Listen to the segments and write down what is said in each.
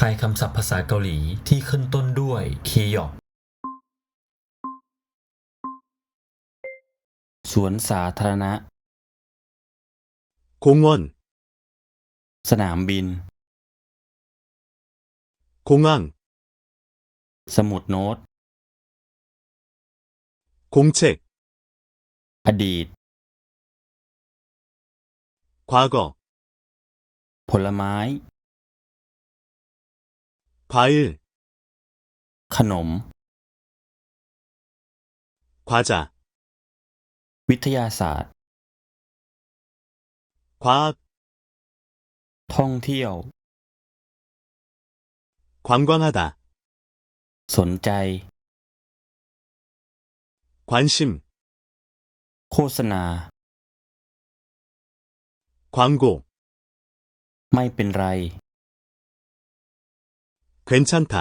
ทายคำศัพท์ภาษาเกาหลีที่ขึ้นต้นด้วยคียอก สวนสาธารณะ 공원, สนามบิน 공항, สมุดโน้ต 공책, อดีต 과거, ผลไม้ 과일, ขนม 과자, วิทยาศาสตร์ 과학, ท่องเที่ยว 관광하다, สนใจ 관심, โฆษณา 광고, ไม่เป็นไร 괜찮다,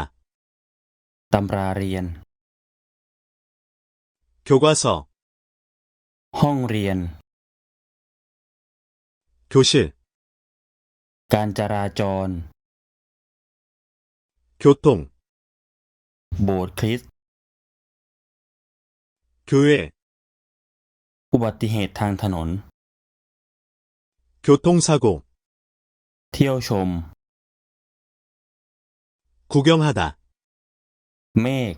ตำราเรียน 교과서, ห้องเรียน 교실, การจราจร 교통, โบสถ์คริสต์ 교회, อุบัติเหตุทางถนน 교통사고, เที่ยวชม 구경하다, เมฆ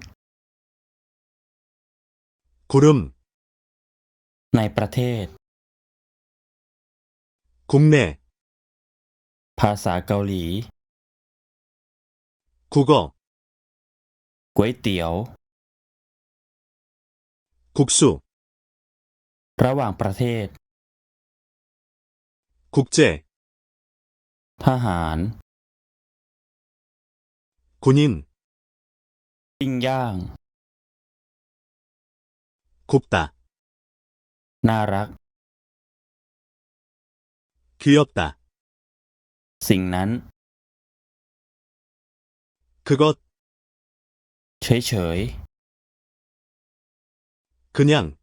구름, ในประเทศ 국내, ภาษาเกาหลี 국어, ก๋วยเตี๋ยว 국수, ระหว่างประเทศ 국제, ทหาร 군인, ปิ้งย่าง 굽다, น่ารัก 귀엽다, สิ่งนั้น 그것, เฉยเฉย 그냥,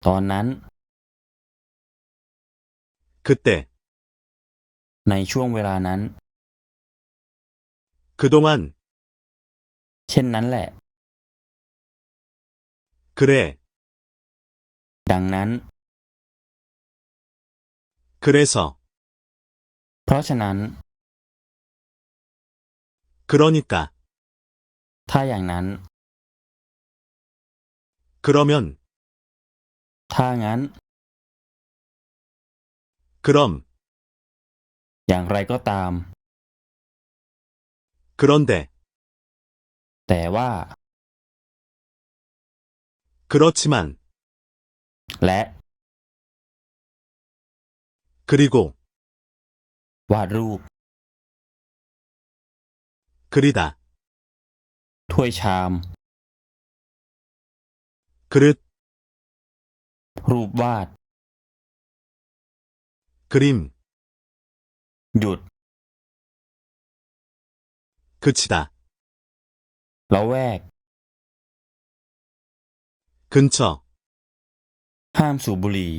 ๆตอนนั้น 그때, ในช่วงเวลานั้น 그동안, เช่นนั้นแหละ 그래, ดังนั้น 그래서, เพราะฉะนั้น 그러니까, ถ้าอย่างนั้น 그러면, ถ้างั้น 그럼, อย่างไรก็ตาม 그런데, แต่ว่า 그렇지만, และ 그리고, วาดรูป 그리다, ถ้วยชาม 그릇, รูปวาด 그림, หยุด 그치다, ละแวก 근처, ห้ามสูบบุหรี่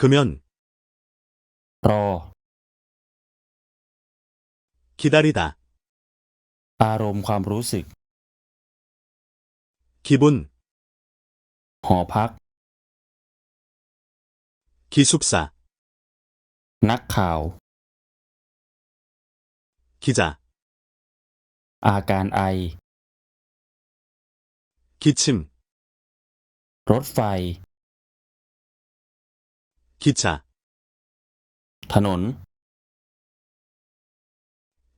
그면, รอ 기다리다, อารมณ์ความรู้สึก 기분, หอพัก 기숙사, นักข่าว 기자, อาการไอ 기침, รถไฟ 기차, ถนน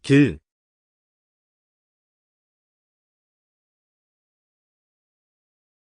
길,